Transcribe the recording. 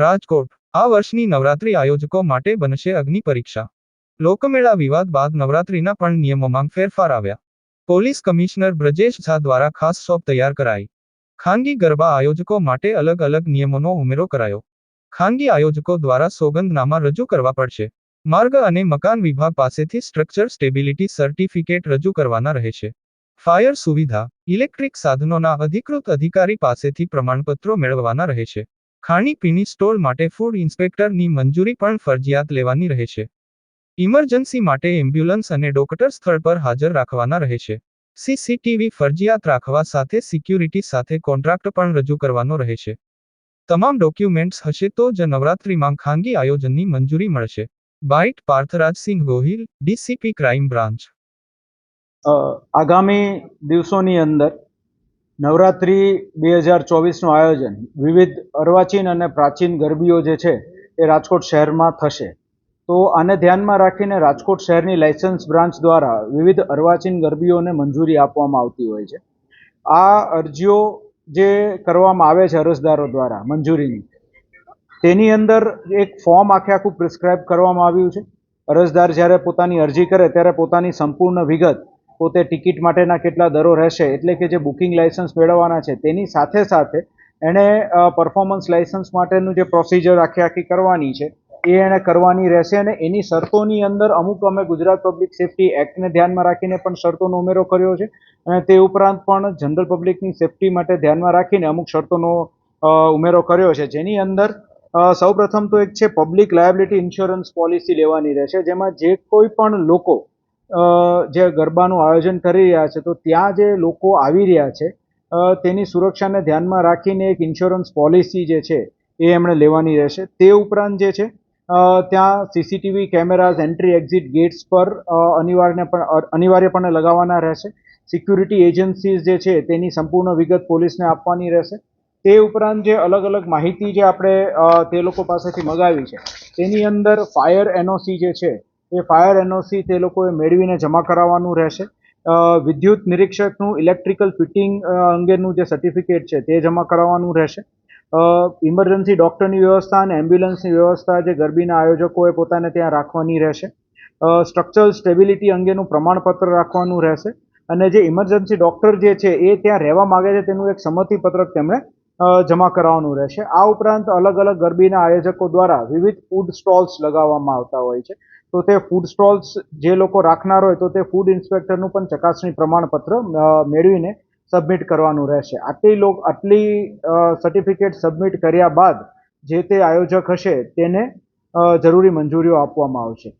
રાજકોટ. આ વર્ષની નવરાત્રી આયોજકો માટે બનશે અગ્નિ પરીક્ષા. લોકમેળા વિવાદ બાદ નવરાત્રીના પણ નિયમોમાં ફેરફાર આવ્યા. પોલીસ કમિશનર બ્રજેશ ઝા દ્વારા ખાસ શોપ તૈયાર કરાઈ. ખાનગી ગરબા આયોજકો માટે અલગ અલગ નિયમોનો ઉમેરો કરાયો. ખાનગી આયોજકો દ્વારા સોગંદનામા રજૂ કરવા પડશે. માર્ગ અને મકાન વિભાગ પાસેથી સ્ટ્રક્ચર સ્ટેબિલિટી સર્ટિફિકેટ રજૂ કરવાના રહેશે. ફાયર સુવિધા, ઇલેક્ટ્રિક સાધનોના અધિકૃત અધિકારી પાસેથી પ્રમાણપત્રો મેળવવાના રહેશે. ખાણીપીણી સ્ટોલ માટે ફૂડ ઇન્સ્પેક્ટરની મંજૂરી પણ ફરજિયાત લેવાની રહેશે ઇમરજન્સી માટે એમ્બ્યુલન્સ અને ડોક્ટર સ્થળ પર હાજર રાખવાના રહેશે સીસીટીવી ફરજિયાત રાખવા સાથે સિક્યુરિટી સાથે કોન્ટ્રાક્ટ પણ રજૂ કરવાનો રહેશે તમામ ડોક્યુમેન્ટ્સ હશે તો જ નવરાત્રિમાં ખાનગી આયોજનની મંજૂરી મળશે. Bite Parthrajsinh Gohil, DCP crime branch. આગામી દિવસોની અંદર નવરાત્રિ બે હજાર ચોવીસનું આયોજન. વિવિધ અર્વાચીન અને પ્રાચીન ગરબીઓ જે છે એ રાજકોટ શહેરમાં થશે. તો આને ધ્યાનમાં રાખીને રાજકોટ શહેરની લાયસન્સ બ્રાન્ચ દ્વારા વિવિધ અર્વાચીન ગરબીઓને મંજૂરી આપવામાં આવતી હોય છે. આ અરજીઓ જે કરવામાં આવે છે અરજદારો દ્વારા મંજૂરીની, તેની અંદર એક ફોર્મ આખે આખું પ્રિસ્ક્રાઇબ કરવામાં આવ્યું છે. અરજદાર જ્યારે પોતાની અરજી કરે ત્યારે પોતાની સંપૂર્ણ વિગત પોતે ટિકિટ માટેના કેટલા દરો રહેશે, એટલે કે જે બુકિંગ લાયસન્સ મેળવવાના છે, તેની સાથે સાથે એણે પરફોર્મન્સ લાયસન્સ માટેનું જે પ્રોસિજર આખી આખી કરવાની છે, એ એણે કરવાની રહેશે અને એની શરતોની અંદર અમુક અમે ગુજરાત પબ્લિક સેફટી એક્ટને ધ્યાનમાં રાખીને પણ શરતોનો ઉમેરો કર્યો છે અને તે ઉપરાંત પણ જનરલ પબ્લિકની સેફટી માટે ધ્યાનમાં રાખીને અમુક શરતોનો ઉમેરો કર્યો છે. જેની અંદર સૌપ્રથમ તો એક છે પબ્લિક લાયબિલિટી ઇન્સ્યોરન્સ પોલિસી લેવાની રહેશે, જેમાં જે કોઈ પણ લોકો જે ગરબાનું આયોજન કરી રહ્યા છે તો ત્યાં જે લોકો આવી રહ્યા છે તેની સુરક્ષાને ધ્યાનમાં રાખીને એક ઇન્સ્યોરન્સ પોલિસી જે છે એ એમણે લેવાની રહેશે. તે ઉપરાંત જે છે ત્યાં CCTV cameras entry exit gates પર અ, અનિવાર્ય પણ અનિવાર્યપણે લગાવવાના રહેશે. સિક્યુરિટી એજન્સીઝ જે છે તેની સંપૂર્ણ વિગત પોલીસને આપવાની રહેશે. તે ઉપરાંત જે અલગ અલગ માહિતી જે આપણે તે લોકો પાસેથી મગાવી છે તેની અંદર ફાયર એનઓસી જે છે એ ફાયર એનઓસી તે લોકોએ મેળવીને જમા કરાવવાનું રહેશે. વિદ્યુત નિરીક્ષકનું ઇલેક્ટ્રિકલ ફિટિંગ અંગેનું જે સર્ટિફિકેટ છે તે જમા કરાવવાનું રહેશે. ઇમરજન્સી ડૉક્ટરની વ્યવસ્થા અને એમ્બ્યુલન્સની વ્યવસ્થા જે ગરબીના આયોજકોએ પોતાને ત્યાં રાખવાની રહેશે. સ્ટ્રક્ચરલ સ્ટેબિલિટી અંગેનું પ્રમાણપત્ર રાખવાનું રહેશે. અને જે ઇમરજન્સી ડૉક્ટર જે છે એ ત્યાં રહેવા માગે છે તેનું એક સંમતિપત્રક તેમણે જમા કરાવવાનું રહેશે. આ ઉપરાંત અલગ અલગ ગરબીના આયોજકો દ્વારા વિવિધ ફૂડ સ્ટોલ્સ લગાવવામાં આવતા હોય છે. તો તે ફૂડ સ્ટોલ્સ જે લોકો રાખનાર હોય તો તે ફૂડ ઇન્સ્પેક્ટરનું પણ ચકાસણી પ્રમાણપત્ર મેળવીને સબમિટ કરવાનું રહેશે. આટલી લોક, આટલી સર્ટિફિકેટ સબમિટ કર્યા બાદ જે તે આયોજક હશે તેને જરૂરી મંજૂરીઓ આપવામાં આવશે.